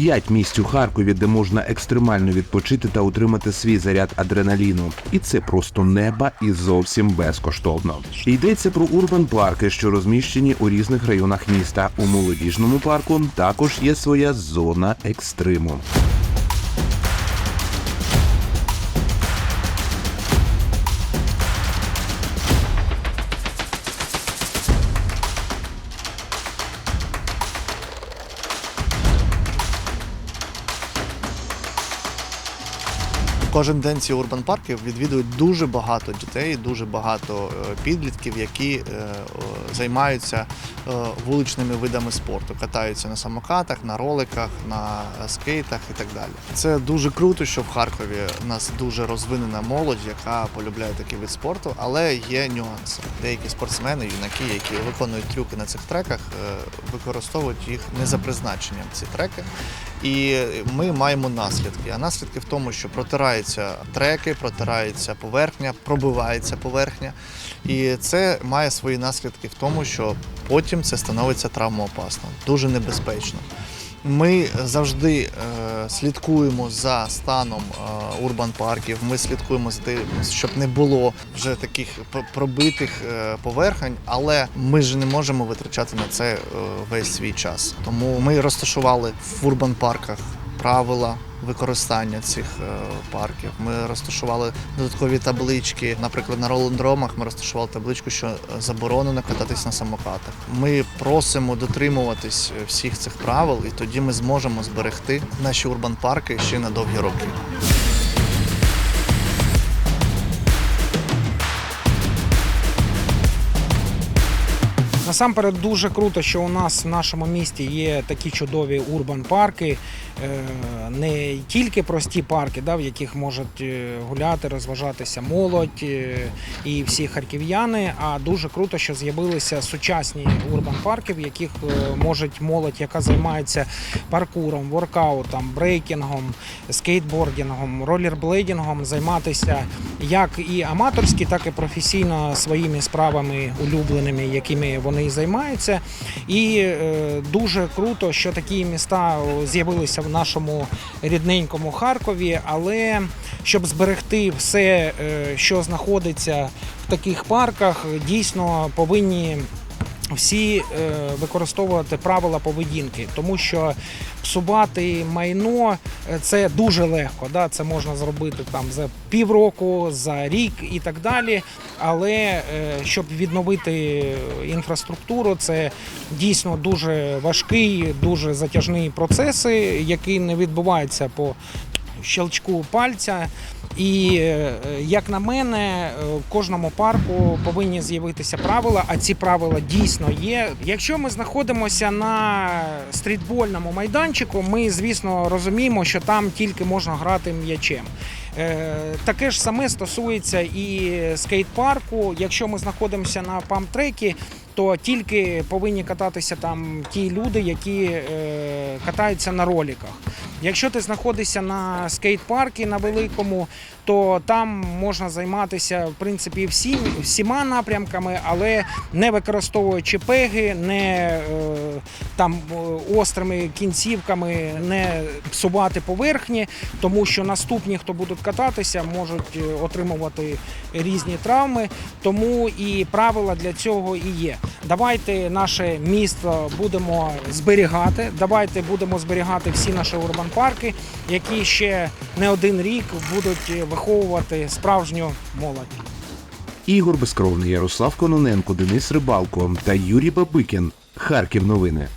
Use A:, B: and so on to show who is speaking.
A: П'ять місць у Харкові, де можна екстремально відпочити та отримати свій заряд адреналіну. І це просто неба і зовсім безкоштовно. Йдеться про урбан парки, що розміщені у різних районах міста. У молодіжному парку також є своя зона екстриму.
B: Кожен день ці урбан парки відвідують дуже багато дітей, дуже багато е, підлітків, які е, займаються е, вуличними видами спорту, катаються на самокатах, на роликах, на скейтах і так далі. Це дуже круто, що в Харкові у нас дуже розвинена молодь, яка полюбляє такий вид спорту, але є нюанси. Деякі спортсмени, юнаки, які виконують трюки на цих треках, використовують їх не за призначенням ці треки. І ми маємо наслідки. А наслідки в тому, що протираються треки, протирається поверхня, пробивається поверхня. І це має свої наслідки в тому, що потім це становиться травмоопасно, дуже небезпечно. Ми завжди е, слідкуємо за станом е, урбан парків. Ми слідкуємо за тим, щоб не було вже таких пробитих е, поверхень, але ми ж не можемо витрачати на це е, весь свій час. Тому ми розташували в урбан парках правила використання цих е, парків. Ми розташували додаткові таблички. Наприклад, на ролендромах ми розташували табличку, що е, заборонено кататись на самокатах. Ми просимо дотримуватись е, всіх цих правил, і тоді ми зможемо зберегти наші урбан парки ще на довгі роки.
C: Насамперед дуже круто, що у нас в нашому місті є такі чудові урбан парки, е, не тільки прості парки, да, в яких можуть е, гуляти, розважатися молодь е, і всі харків'яни. А дуже круто, що з'явилися сучасні урбан парки, в яких е, може молодь, яка займається паркуром, воркаутом, брейкінгом, скейтбордингом, ролерблейдингом, займатися як і аматорськи, так і професійно своїми справами улюбленими, якими вони займаються. І е, дуже круто, що такі міста о, в нашому рідненькому Харкові, але щоб зберегти все, е, що знаходиться в таких парках, дійсно повинні всі е, використовувати правила поведінки, тому що псувати майно е, це дуже легко. Да? Це можна зробити там за півроку, за рік і так далі. Але е, щоб відновити інфраструктуру, це дійсно дуже важкий, дуже затяжний процес, який не відбувається по щелчку пальця. І е, як на мене, е, в кожному парку повинні з'явитися правила, а ці правила дійсно є. Якщо ми знаходимося на стрітбольному майданчику, ми звісно розуміємо, що там тільки можна грати м'ячем. Е, Таке ж саме стосується і скейт-парку. Якщо ми знаходимося на памп-трекі, то тільки повинні кататися там ті люди, які катаються на роліках. Якщо ти знаходишся на скейт-парку на великому, то там можна займатися в принципі всі, всіма напрямками, але не використовуючи пеги, не е, там е, острими кінцівками, не псувати поверхні, тому що наступні, хто будуть кататися, можуть е, отримувати різні травми. Тому і правила для цього і є. Давайте наше місто будемо зберігати. Давайте будемо зберігати всі наші урбан-парки, які ще не один рік будуть виховувати справжню молодь.
A: Ігор Безкровний, Ярослав Кононенко, Денис Рибалко та Юрій Бабикін. Харків новини.